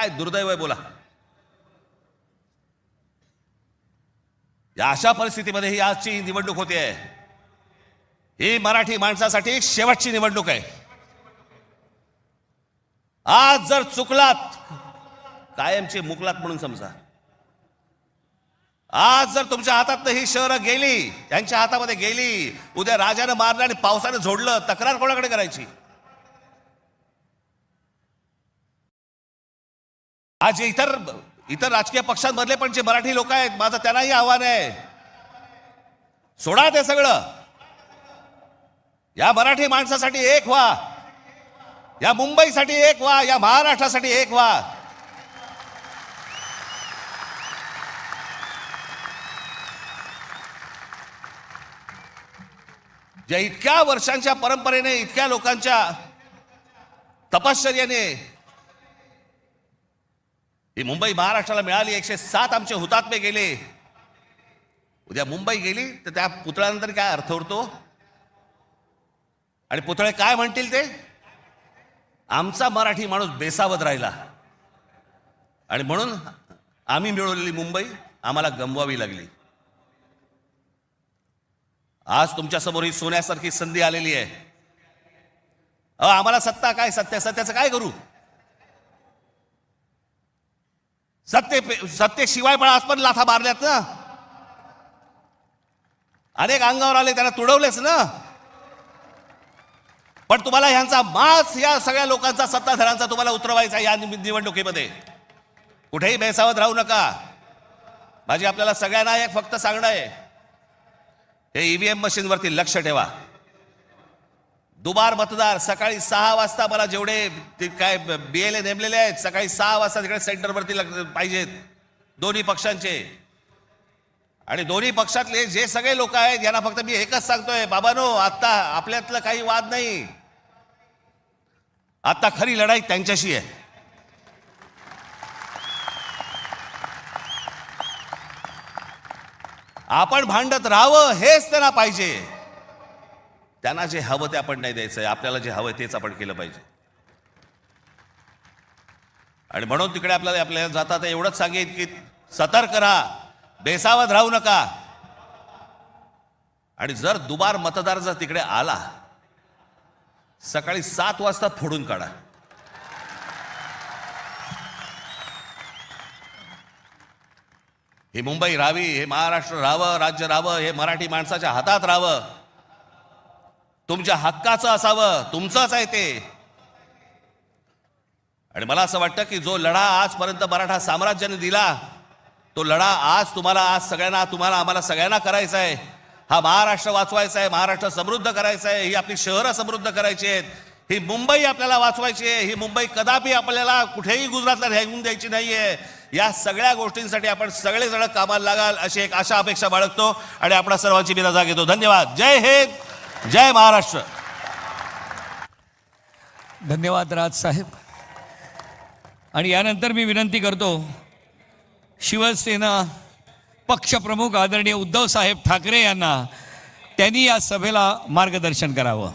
काय दुर्दैव आहे बोला. या अशा परिस्थितीमध्ये ही आजची निवडणूक होते. ही मराठी माणसासाठी शेवटची निवडणूक आहे. आज जर चुकलात कायमचे मुकलात म्हणून समजा. आज जर तुमच्या हातात ही शहरं गेली त्यांच्या हातामध्ये गेली उद्या राजानं मारलं आणि पावसानं झोडलं तक्रार कोणाकडे करायची? आज जे इतर इतर राजकीय पक्षांमधले पण जे मराठी लोक आहेत माझं त्यांनाही आव्हान आहे. सोडा ते सगळं. या मराठी माणसासाठी एक व्हा. या मुंबईसाठी एक व्हा या महाराष्ट्रासाठी एक व्हा. ज्या इतक्या वर्षांच्या परंपरेने इतक्या लोकांच्या तपश्चर्याने ही मुंबई महाराष्ट्राला मिळाली. एकशे सात आमचे हुतात्मे गेले. उद्या मुंबई गेली तर त्या पुतळ्यानंतर काय अर्थ उरतो? आणि पुतळे काय म्हणतील ते? आमचा मराठी माणूस बेसावत राहिला. आणि म्हणून आम्ही मिळवलेली मुंबई आम्हाला गमवावी लागली. आज तुमच्यासमोर ही सोन्यासारखी संधी आलेली आहे. अहो आम्हाला सत्ता काय? सत्य सत्याचं काय करू? सत्य सत्य शिवाय पण आज पण लाथा मारल्यात ना. अनेक अंगावर आले त्यांना तुडवलेच ना. पण तुम्हाला ह्यांचा मास या सगळ्या लोकांचा सत्ताधारांचा तुम्हाला उतरवायचा या निवडणुकीमध्ये. कुठेही बेसावत राहू नका. माझी आपल्याला सगळ्यांना एक फक्त सांगणं आहे. हे ईव्हीएम मशीनवरती लक्ष ठेवा. दुबार मतदार सकाळी सहा वाजता मला जेवढे ते काय बी नेमलेले आहेत सकाळी सहा वाजता तिकडे सेंटरवरती लग- पाहिजेत. दोन्ही पक्षांचे. आणि दोन्ही पक्षातले जे सगळे लोक आहेत यांना फक्त मी एकच सांगतोय बाबानो आत्ता आपल्यातलं काही वाद नाही. आत्ता खरी लढाई त्यांच्याशी आहे. आपण भांडत राहावं हेच त्यांना पाहिजे. त्यांना जे हवं ते आपण नाही द्यायचंय आपल्याला जे हवं तेच आपण केलं पाहिजे. आणि म्हणून तिकडे आपल्याला आपल्याला जातात एवढंच सांगेन की सतर्क राहा बेसावत राहू नका. आणि जर दुबार मतदार जर तिकडे आला सकाळी सात वाजता फोडून काढा. ही मुंबई राहावी हे महाराष्ट्र राहावं राज्य राहावं हे मराठी माणसाच्या हातात राहावं. तुमच्या हक्काचं असावं तुमचंच आहे ते. आणि मला असं वाटतं की जो लढा आजपर्यंत मराठा साम्राज्याने दिला तो लढा आज तुम्हाला आज सगळ्यांना तुम्हाला आम्हाला सगळ्यांना करायचा आहे. हा महाराष्ट्र वाचवायचा आहे महाराष्ट्र समृद्ध करायचा आहे ही आपली शहरं समृद्ध करायची आहेत. ही मुंबई आपल्याला वाचवायची आहे ही मुंबई कदापि आपल्याला कुठेही गुजरातला राहून द्यायची नाही आहे या सगळ्या गोष्टींसाठी आपण सगळेजण कामाला लागाल अशी एक आशा अपेक्षा बाळगतो. आणि आपल्या सर्वांची मी रजा घेतो. धन्यवाद. जय हिंद. जय महाराष्ट्र. धन्यवाद राज साहेब. आणि यानंतर मी विनंती करतो शिवसेना पक्षप्रमुख आदरणीय उद्धव साहेब ठाकरे यांना त्यांनी या सभेला मार्गदर्शन करावं.